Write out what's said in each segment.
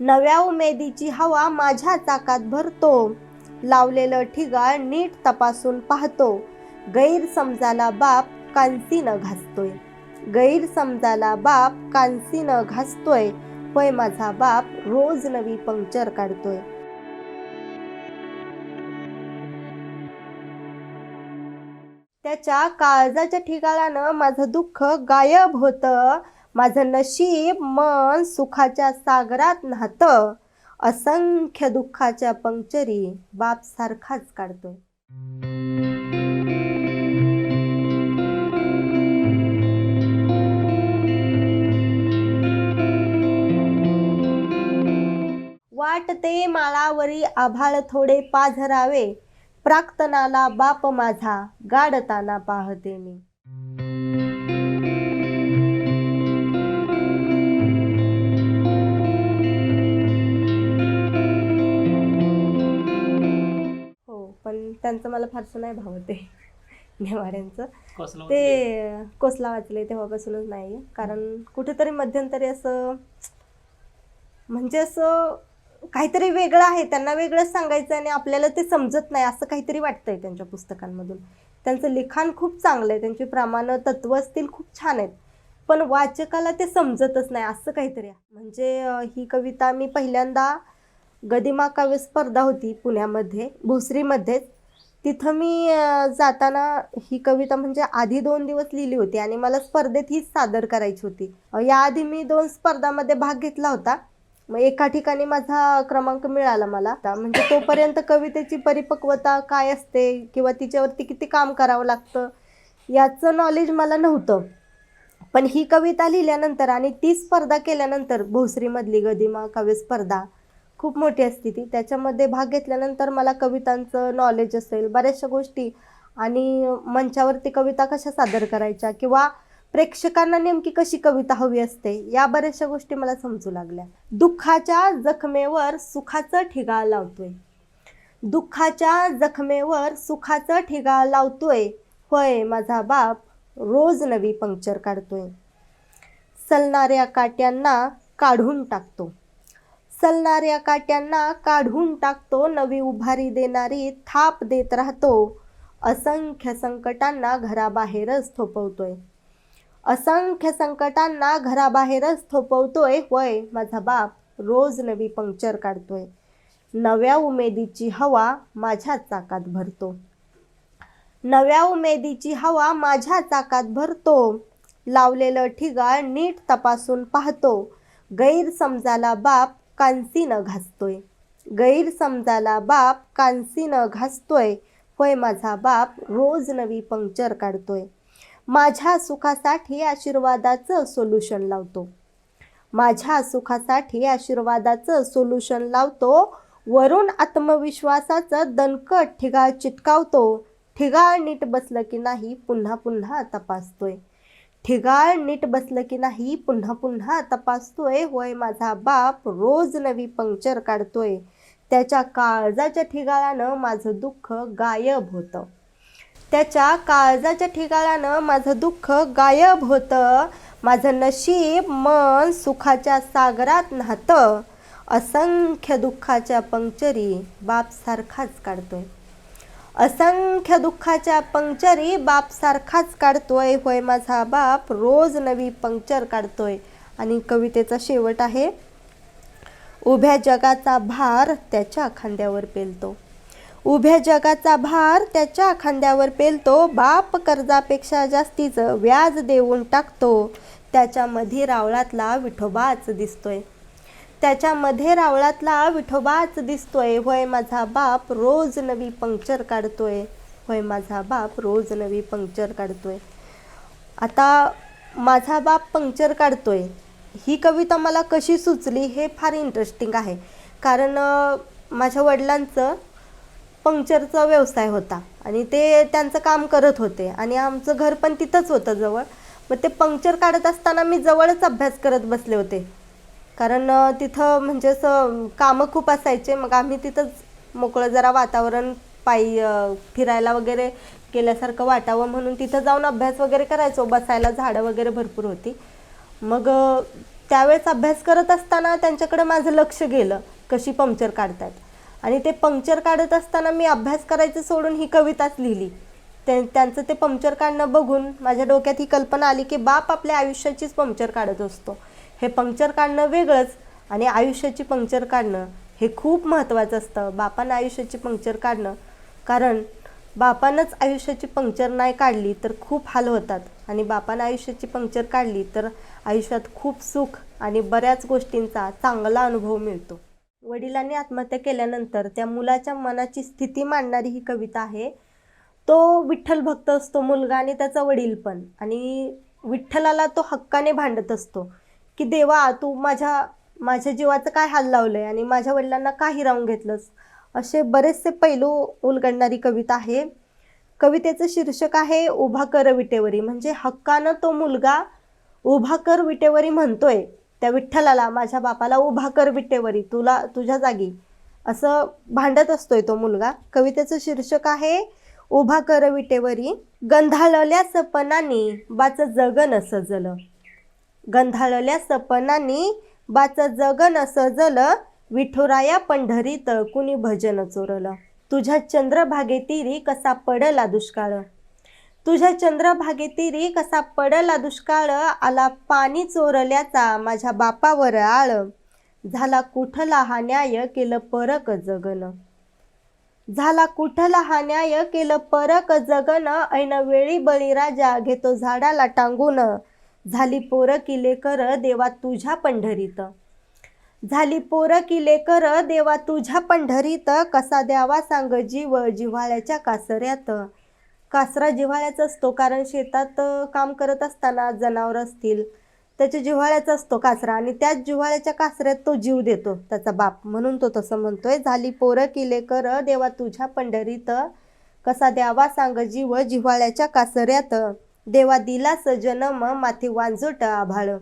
नव्या उमेदीची हवा माझ्या चाकात भरतो. लावलेलं ठिगाळ नीट तपासून पाहतो. गैरसमजाला बाप कांसीनं घासतोय. गैरसमजाला बाप कांसीनं घासतोय. होय माझा बाप रोज नवी पंक्चर काढतोय. त्याच्या काळजाच्या ठिकाणानं माझं दुःख गायब होतं. माझं नशीब मन सुखाच्या सागरात न्हातं. असंख्य दुःखाच्या पंक्चरी बाप सारखाच काढतोय. वाटते माळावरी आभाळ थोडे पाझरावे. प्राक्तनाला बाप माझा गाडताना पाहते मी. फारसं नाही भावत ते. नेवाड्यांचं ते कोसला वाचले तेव्हापासूनच नाही कारण कुठेतरी मध्यंतरी असं म्हणजे असं काहीतरी वेगळं आहे. त्यांना वेगळंच सांगायचं आणि आपल्याला ते समजत नाही. असं काहीतरी वाटतंय त्यांच्या पुस्तकांमधून. त्यांचं लिखाण खूप चांगलं आहे. त्यांची प्रमाणं तत्व असतील खूप छान आहेत. पण वाचकाला ते समजतच नाही. असं काहीतरी. म्हणजे ही कविता मी पहिल्यांदा गदिमा काव्य स्पर्धा होती पुण्यामध्ये भोसरीमध्येच. तिथं मी जाताना ही कविता म्हणजे आधी दोन दिवस लिहिली होती आणि मला स्पर्धेत हीच सादर करायची होती. याआधी मी दोन स्पर्धामध्ये भाग घेतला होता. मग एका ठिकाणी माझा क्रमांक मिळाला मला. आता म्हणजे तोपर्यंत कवितेची परिपक्वता काय असते किंवा तिच्यावरती किती काम करावं लागतं याचं नॉलेज मला नव्हतं. पण ही कविता लिहिल्यानंतर आणि ती स्पर्धा केल्यानंतर भोसरीमधली गदिमा काव्य स्पर्धा खूप मोठी असते ती. त्याच्यामध्ये भाग घेतल्यानंतर मला कवितांचं नॉलेज असेल बऱ्याचशा गोष्टी आणि मंचावरती कविता कशा सादर करायच्या किंवा प्रेक्षकांना नेमकी कशी कविता हवी असते या बऱ्याचशा गोष्टी मला समजू लागल्या. दुःखाच्या जखमेवर सुखाचं ठिगा लावतोय. दुःखाच्या जखमेवर सुखाचं ठिगा लावतोय. होय माझा बाप रोज नवी पंक्चर काढतोय. सलणाऱ्या काट्यांना काढून टाकतो. सलणाऱ्या काट्यांना काढून टाकतो नवी उभारी देणारी थाप देत राहतो. असंख्य संकटांना घराबाहेरच थोपवतोय. असंख्य संकटांना घराबाहेरच थोपवतोय. वय माझा बाप रोज नवी पंक्चर काढतोय. नव्या उमेदीची हवा माझ्या चाकात भरतो. नव्या उमेदीची हवा माझ्या चाकात भरतो. लावलेलं ठिगाळ नीट तपासून पाहतो. गैरसमजाला बाप कांसीनं घासतोय. गैरसमजाला बाप कांसीनं घासतोय. होय माझा बाप रोज नवी पंक्चर काढतोय. माझ्या सुखासाठी आशीर्वादाचं सोल्युशन लावतो. माझ्या सुखासाठी आशीर्वादाचं सोल्युशन लावतो. वरून आत्मविश्वासाचं दणकट ठिगाळ चिटकावतो. ठिगाळ नीट बसलं की नाही पुन्हा पुन्हा तपासतोय. ठिगाळ नीट बसलं की नाही पुन्हा पुन्हा तपासतोय होय माझा बाप रोज नवी पंक्चर काढतोय. त्याच्या काळजाच्या ठिगाळानं माझं दुःख गायब होतं. त्याच्या काळजाच्या ठिकाणानं माझं दुःख गायब होतं. माझं नशीब मन सुखाच्या सागरात न्हातं. असंख्य दुःखाच्या पंक्चरी बाप सारखाच काढतोय. असंख्य दुःखाच्या पंक्चरी बाप सारखाच काढतोय. होय माझा बाप रोज नवी पंक्चर काढतोय. आणि कवितेचा शेवट आहे उभ्या जगाचा भार त्याच्या खांद्यावर पेलतो. उभ्या जगाचा भार त्याच्या खांद्यावर पेलतो. बाप कर्जापेक्षा जास्तीचं व्याज देऊन टाकतो. त्याच्यामध्ये रावळातला विठोबाच दिसतोय. त्याच्यामध्ये रावळातला विठोबाच दिसतोय. होय माझा बाप रोज नवी पंक्चर काढतोय. होय माझा बाप रोज नवी पंक्चर काढतोय. आता माझा बाप पंक्चर काढतोय. ही कविता मला कशी सुचली हे फार इंटरेस्टिंग आहे. कारण माझ्या वडिलांचं पंक्चरचा व्यवसाय होता आणि ते त्यांचं काम करत होते आणि आमचं घर पण तिथंच होतं जवळ. मग ते पंक्चर काढत असताना मी जवळच अभ्यास करत बसले होते. कारण तिथं म्हणजे असं कामं खूप असायचे. मग आम्ही तिथंच मोकळं जरा वातावरण पायी फिरायला वगैरे गेल्यासारखं वाटावं म्हणून तिथं जाऊन अभ्यास वगैरे करायचो. बसायला झाडं वगैरे भरपूर होती. मग त्यावेळेस अभ्यास करत असताना त्यांच्याकडे माझं लक्ष गेलं कशी पंक्चर काढतात. आणि ते पंक्चर काढत असताना मी अभ्यास करायचं सोडून ही कविताच लिहिली. ते त्यांचं ते पंक्चर काढणं बघून माझ्या डोक्यात ही कल्पना आली की बाप आपल्या आयुष्याचीच पंक्चर काढत असतो. हे पंक्चर काढणं वेगळंच आणि आयुष्याची पंक्चर काढणं हे खूप महत्त्वाचं असतं. बापानं आयुष्याची पंक्चर काढणं. कारण बापानंच आयुष्याची पंक्चर नाही काढली तर खूप हाल होतात. आणि बापानं आयुष्याची पंक्चर काढली तर आयुष्यात खूप सुख आणि बऱ्याच गोष्टींचा चांगला अनुभव मिळतो. वडिलांनी आत्महत्या केल्यानंतर त्या मुलाच्या मनाची स्थिती मांडणारी ही कविता आहे. तो विठ्ठल भक्त असतो मुलगा आणि त्याचा वडील पण. आणि विठ्ठलाला तो हक्काने भांडत असतो. की देवा तू माझ्या माझ्या जीवाचं काय हाल लावलंय आणि माझ्या वडिलांना का हिरावून घेतलंस? असे बरेचसे पैलू उलगडणारी कविता आहे. कवितेचं शीर्षक आहे उभा कर विटेवरी. म्हणजे हक्कानं तो मुलगा उभा कर विटेवरी म्हणतोय. त्या विठ्ठलाला माझ्या बापाला उभा कर विटेवरी तुला तुझ्या जागी. असं भांडत असतोय तो मुलगा. कवितेचं शीर्षक आहे उभा कर विटेवरी. गंधाळल्या सपनानी बाच जगन सजलं. गंधाळल्या सपनांनी बाच जगन सजलं विठुराया पंढरीत कुणी भजन चोरलं. तुझ्या चंद्रभागेतीरी कसा पडला दुष्काळ? तुझ्या चंद्रभागेतीरी कसा पडला दुष्काळ? आला पाणी चोरल्याचा माझ्या बापावर आळ. झाला कुठला हा न्याय केलं परक जगन? झाला कुठला हा न्याय केलं परक जगन? ऐन वेळी बळीराजा घेतो झाडाला टांगून. झाली पोर किले कर देवा तुझ्या पंढरीत. झाली पोर किले कर देवा तुझ्या पंढरीत कसा द्यावा सांग जीव जिव्हाळ्याच्या कासऱ्यात. कासरा जिव्हाळ्याचा असतो कारण शेतात काम करत असताना जनावर असतील. त्याच्या जिव्हाळ्याचा असतो कासरा आणि त्याच जिव्हाळ्याच्या कासऱ्यात तो जीव देतो त्याचा बाप. म्हणून तो तसं म्हणतोय झाली पोरं किले कर देवा तुझ्या पंढरीत कसा द्यावा सांग जीव जिव्हाळ्याच्या कासऱ्यात. देवा दिलास जनम माथी वांजोट आभाळ.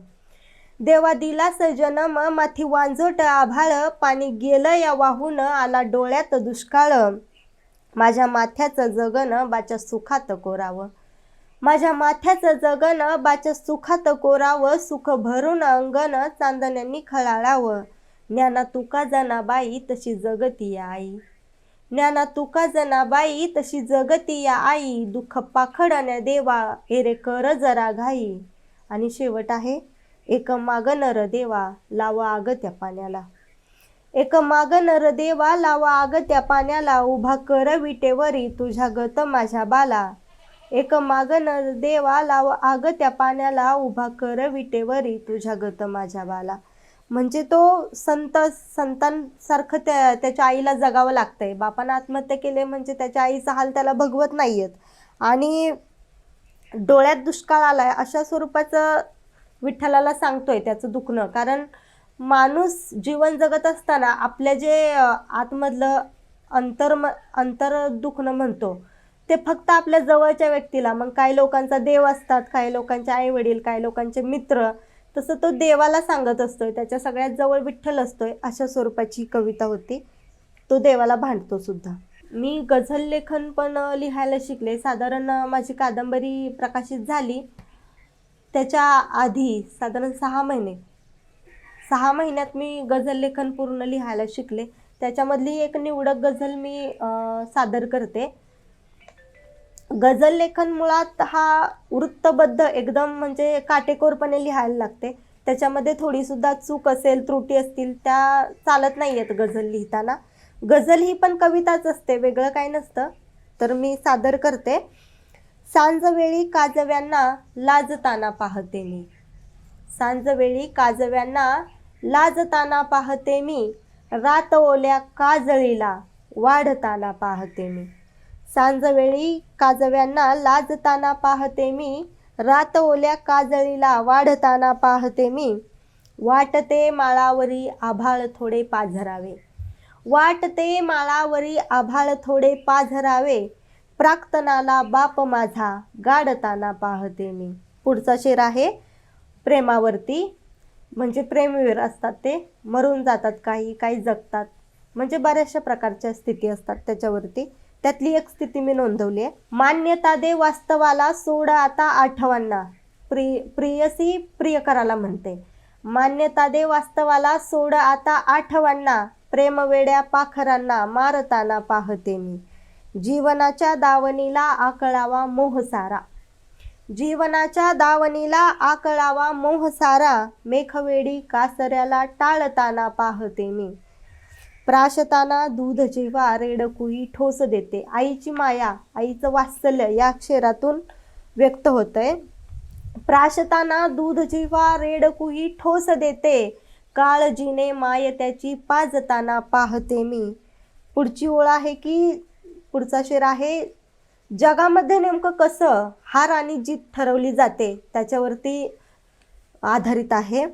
देवा दिलास जनम माथी वांजोट आभाळ पाणी गेलं या वाहून आला डोळ्यात दुष्काळ. माझ्या माथ्याचं जगन बाच्या सुखात कोरावं. माझ्या माथ्याचं जगन बाच्या सुखात कोरावं सुख भरून अंगण चांदण्यांनी खळाळावं. ज्ञाना तुका जनाबाई तशी जगती आई. ज्ञाना तुका जना बाई? तशी जगती या आई. दुःख पाखडण्या देवा. हेरे कर जरा घाई. आणि शेवट आहे एक माग नर देवा. लावा आग त्या पाण्याला. एक माग नर देवा लावा आग त्या पाण्याला. उभा कर विटेवरी तुझ्या गत माझ्या बाला. एक माग नर देवा लावा आग त्या पाण्याला. उभा कर विटेवरी तुझ्या गत माझ्या बाला. म्हणजे तो संत संतांसारखं त्या त्याच्या आईला जगावं लागतंय. बापानं आत्महत्या केली म्हणजे त्याच्या आईचा हाल त्याला भगवत नाही आहेत आणि डोळ्यात दुष्काळ आलाय अशा स्वरूपाचं विठ्ठलाला सांगतोय त्याचं दुखणं. कारण माणूस जीवन जगत असताना आपल्या जे आतमधलं अंतर अंतर दुखणं म्हणतो ते फक्त आपल्या जवळच्या व्यक्तीला. मग काही लोकांचा देव असतात काही लोकांचे आई वडील काही लोकांचे मित्र तसं तो देवाला सांगत असतोय त्याच्या सगळ्यात जवळ विठ्ठल असतोय अशा स्वरूपाची कविता होती. तो देवाला भांडतो सुद्धा. मी गझल लेखन पण लिहायला शिकले. साधारण माझी कादंबरी प्रकाशित झाली त्याच्या आधी साधारण सहा महिने. सहा महिन्यात मी गझल लेखन पूर्ण लिहायला शिकले. त्याच्यामधली एक निवडक गझल मी सादर करते. गझल लेखन मुळात हा वृत्तबद्ध एकदम म्हणजे काटेकोरपणे लिहायला लागते. त्याच्यामध्ये थोडीसुद्धा चूक असेल त्रुटी असतील त्या चालत नाही आहेत गझल लिहिताना. गझल ही पण कविताच असते वेगळं काही नसतं. तर मी सादर करते. सांजवेळी काजव्यांना लाजताना पाहते मी. सांजवेळी काजव्यांना लाजताना पाहते मी. रात ओल्या काजळीला वाढताना पाहते मी. सांजवेळी काजव्यांना लाजताना पाहते मी. रात ओल्या काजळीला वाढताना पाहते मी. वाटते माळावरी आभाळ थोडे पाझरावे. वाटते माळावरी आभाळ थोडे पाझरावे. प्राक्तनाला बाप माझा गाडताना पाहते मी. पुढचा शेर आहे प्रेमावरती. म्हणजे प्रेमवीर असतात ते. मरून जातात काही काही जगतात. म्हणजे बऱ्याचशा प्रकारच्या स्थिती असतात त्याच्यावरती. त्यातली एक स्थिती मी नोंदवली आहे. मान्यता दे वास्तवाला सोड आता आठवांना. प्रिय प्रियसी प्रियकराला म्हणते. मान्यता दे वास्तवाला सोड आता आठवांना. प्रेमवेड्या पाखरांना मारताना पाहते मी. जीवनाच्या दावणीला आकळावा मोह सारा. जीवनाच्या दावणीला आकळावा मोह सारा. मेखवेडी कासऱ्याला टाळताना पाहते मी. प्राशताना दूध जेव्हा रेडकुई ठोस देते आईची माया आईचं वात्सल्य या अक्षरातून व्यक्त होतंय. प्राशताना दूध जेव्हा रेडकुई ठोस देते काळजीने माय त्याची पाजताना पाहते मी. पुढची ओळ आहे की पुढचा शेर आहे जगामध्ये नेमकं कसं हार आणि जीत ठरवली जाते त्याच्यावरती आधारित आहे.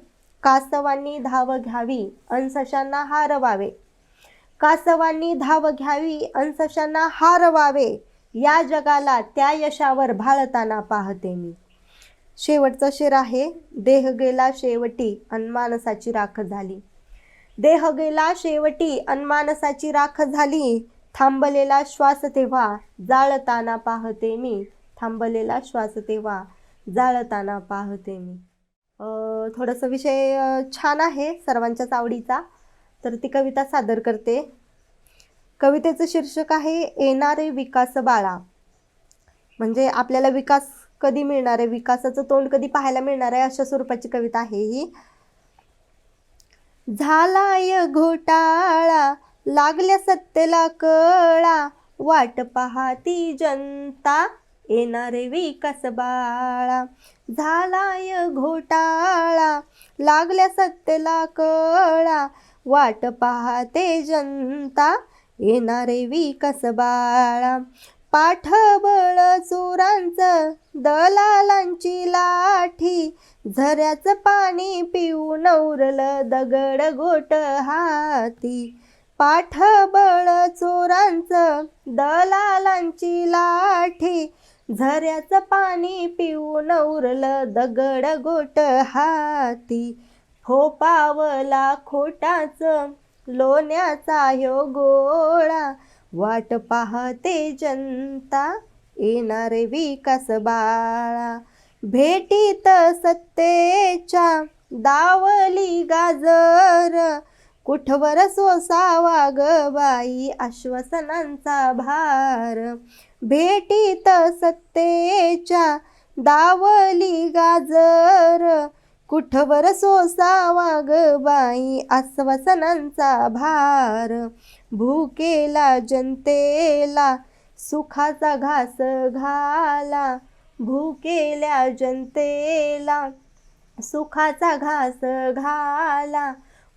कासवांनी धाव घ्यावी अंशशांना हारवावे कासवांनी धाव घ्यावी अंसशांना हारवावे या जगाला त्या यशावर भाळताना पाहते मी. शेवटचं शेर आहे. देह गेला शेवटी अनमानसाची राख झाली. देह गेला शेवटी अनमानसाची राख झाली. थांबलेला श्वास तेव्हा जाळताना पाहते मी. थांबलेला श्वास तेव्हा जाळताना पाहते मी. थोडंसं थोडासा विषय छान आहे सर्वांच्याच आवडीचा. तर ती कविता सादर करते. कवितेचं शीर्षक आहे येणारे विकास बाळा. म्हणजे आपल्याला विकास कधी मिळणार आहे? विकासाचं तोंड कधी पाहायला मिळणार आहे? अशा स्वरूपाची कविता आहे ही. झालाय घोटाळा लागल्या सत्तेला कळा वाट पाहती जनता येणारे विकास बाळा. झालाय घोटाळा लागल्या सत्तेला कळा वाट पाहते जनता येणारे विकास बाळा. पाठबळ चोरांचं दलालांची लाठी. झऱ्याचं पाणी पिऊ नवरलं दगड गोट हाती. पाठबळ चोरांचं दलालांची लाठी. झऱ्याचं पाणी पिऊ नवरलं दगड गोट हाती. हो फोपावला खोटाचं लोण्याचा ह्यो गोळा. वाट पाहते जनता येणारे विकास बाळा. भेटीत सत्तेच्या दावली गाजर. कुठवर सोसावा ग बाई आश्वासनांचा भार. भेटीत सत्तेच्या दावली गाजर. कुठवर सोसावा ग बाई? आश्वासनांचा भार. भूकेला जनतेला सुखाचा घास घाला. भूकेल्या जनतेला सुखाचा घास घाला.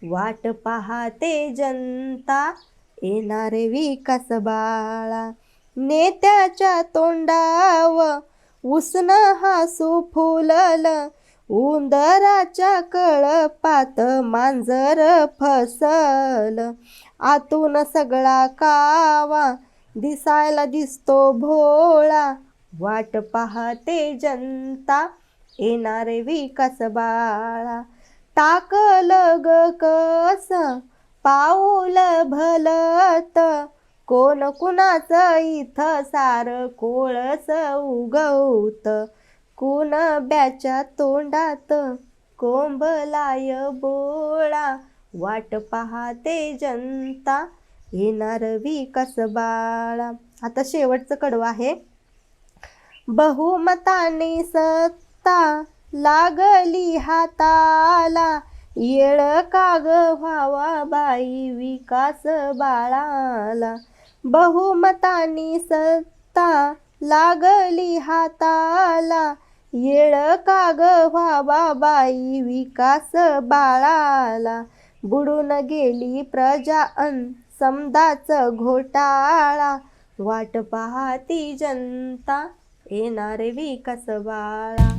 वाट पाहते जनता येणारे विकास बाळा. नेत्याच्या तोंडाव उसन हा फुललं उंदराच्या कळपात मांजर फसल. आतून सगळा कावा दिसायला दिसतो भोळा. वाट पाहते जनता येणारे विकास बाळा. टाकल ग कस पाऊल भलत. कोण कुणाचं इथं सार कोळस उगवत? कुणब्याच्या तोंडात कोंबलाय बोळा. वाट पाहते जनता येणार विकास बाळा आता शेवटचं कडवं आहे. बहुमताने सत्ता लागली हाताला. येळ काग व्हावा बाई विकास बाळाला. बहुमताने सत्ता लागली हाताला. येळ काग व्हावा बाई विकास बाळाला. बुडून गेली प्रजा अन समदाच घोटाळा. वाट पाहती जनता येणार विकास बाळा.